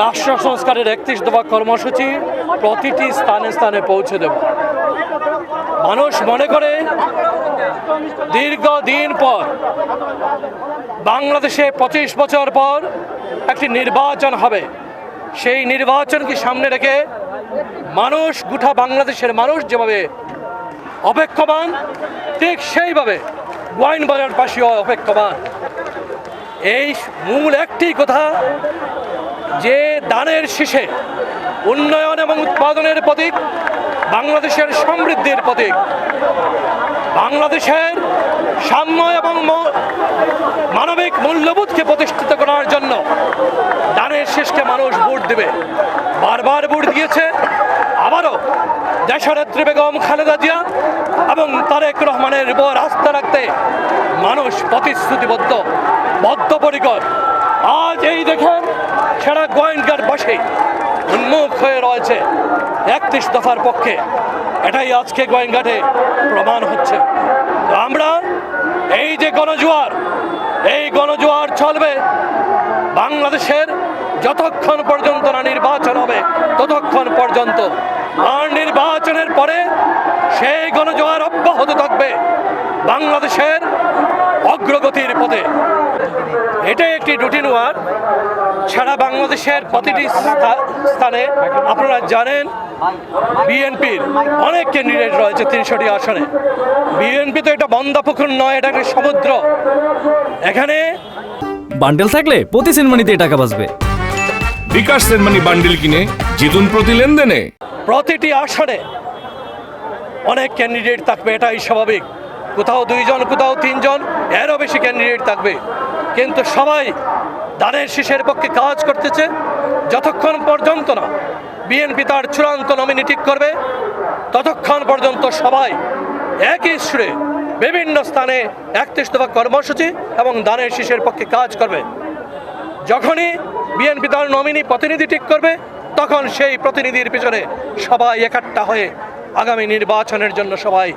রাষ্ট্র সংস্কারের একত্রিশ দফা কর্মসূচি প্রতিটি স্থানে স্থানে পৌঁছে দেব। মানুষ মনে করে, দীর্ঘদিন পর, বাংলাদেশে পঁচিশ বছর পর একটি নির্বাচন হবে। সেই নির্বাচনকে সামনে রেখে মানুষ, গোটা বাংলাদেশের মানুষ যেভাবে অপেক্ষমান, ঠিক সেইভাবে ওয়াইন বাজার পাশেও অপেক্ষমান। এই মূল একটি কথা যে দানের শীষে উন্নয়ন এবং উৎপাদনের প্রতীক, বাংলাদেশের সমৃদ্ধির প্রতীক, বাংলাদেশের সাম্য এবং মানবিক মূল্যবোধকে প্রতিষ্ঠিত করার জন্য দানের শেষকে মানুষ ভোট দেবে। বারবার ভোট দিয়েছে। আবারও দেশনেত্রী বেগম খালেদা জিয়া এবং তারেক রহমানের উপর আস্থা রাখতে মানুষ প্রতিশ্রুতিবদ্ধ, বদ্ধপরিকর। আজ এই দেখেন সারা গোয়েন্দার বসে উন্মুখ হয়ে রয়েছে একত্রিশ দফার পক্ষে। এটাই আজকে গোয়েঙ্গাটে প্রমাণ হচ্ছে। আমরা এই যে গণজোয়ার, এই গণজোয়ার চলবে। বাংলাদেশের যতক্ষণ পর্যন্ত না নির্বাচন হবে, ততক্ষণ পর্যন্ত আর নির্বাচনের পরে সেই গণজোয়ার অব্যাহত থাকবে। বাংলাদেশের একটি সারা বাংলাদেশের প্রতিটি স্থা- স্থানে আপনারা জানেন বিএনপির অনেক ক্যান্ডিডেট রয়েছে তিনশোটি আসনে। বিএনপি তো এটা বন্দাপুকুর নয় এটা একটা সমুদ্র। এখানে বান্ডেল থাকলে প্রতি সেনমানিতে টাকা বাঁচবে। বিকাশ সেনমানি বান্ডিল কিনে জিতুন প্রতি লেনদেনে। প্রতিটি আসনে অনেক ক্যান্ডিডেট থাকবে এটাই স্বাভাবিক। কোথাও দুইজন, কোথাও তিনজন, এরও বেশি ক্যান্ডিডেট থাকবে। কিন্তু সবাই দানের শীষের পক্ষে কাজ করতেছে, যতক্ষণ পর্যন্ত না বিএনপি তার চূড়ান্ত নমিনি ঠিক করবে, ততক্ষণ পর্যন্ত সবাই একই সুরে বিভিন্ন স্থানে একত্রিশ দফা কর্মসূচি এবং দানের শীষের পক্ষে কাজ করবে। যখনই বিএনপি তার নমিনি প্রতিনিধি ঠিক করবে, তখন সেই প্রতিনিধির পিছনে সবাই একাট্টা হয়ে আগামী নির্বাচনের জন্য সবাই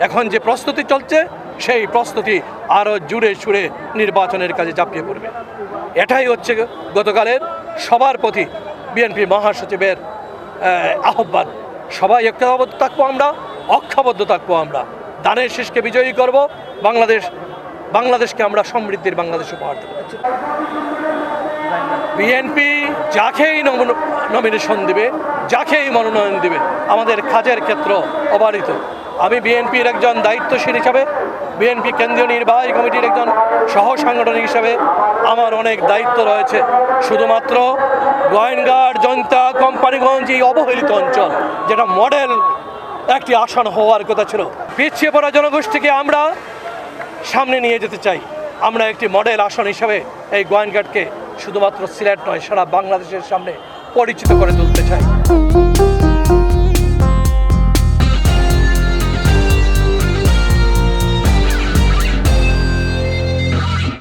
এখন যে প্রস্তুতি চলছে, সেই প্রস্তুতি আরও জুড়ে সুরে নির্বাচনের কাজে ঝাঁপিয়ে পড়বে। এটাই হচ্ছে গতকালের সবার প্রতি বিএনপি মহাসচিবের আহ্বান। সবাই ঐক্যবদ্ধ থাকব আমরা, অক্ষাবদ্ধ থাকব আমরা। দানের শেষকে বিজয়ী করব, বাংলাদেশ, বাংলাদেশকে আমরা সমৃদ্ধির বাংলাদেশ উপহার দেবো। বিএনপি যাকেই নমন- নমিনেশন দিবে, যাকেই মনোনয়ন দিবে, আমাদের কাজের ক্ষেত্র অবারিত। আমি বিএনপির একজন দায়িত্বশীল হিসাবে, বিএনপি কেন্দ্রীয় নির্বাহী কমিটির একজন সহ সাংগঠনিক হিসাবে আমার অনেক দায়িত্ব রয়েছে। শুধুমাত্র গোয়েনগার্ড জনতা কোম্পানিগঞ্জ এই অবহেলিত অঞ্চল, যেটা মডেল একটি আসন হওয়ার কথা ছিল। পিছিয়ে পড়া জনগোষ্ঠীকে আমরা সামনে নিয়ে যেতে চাই। আমরা একটি মডেল আসন হিসাবে এই গোয়েনঘাটকে শুধুমাত্র সিলেট নয়, সারা বাংলাদেশের সামনে পরিচিত করে তুলতে চাই।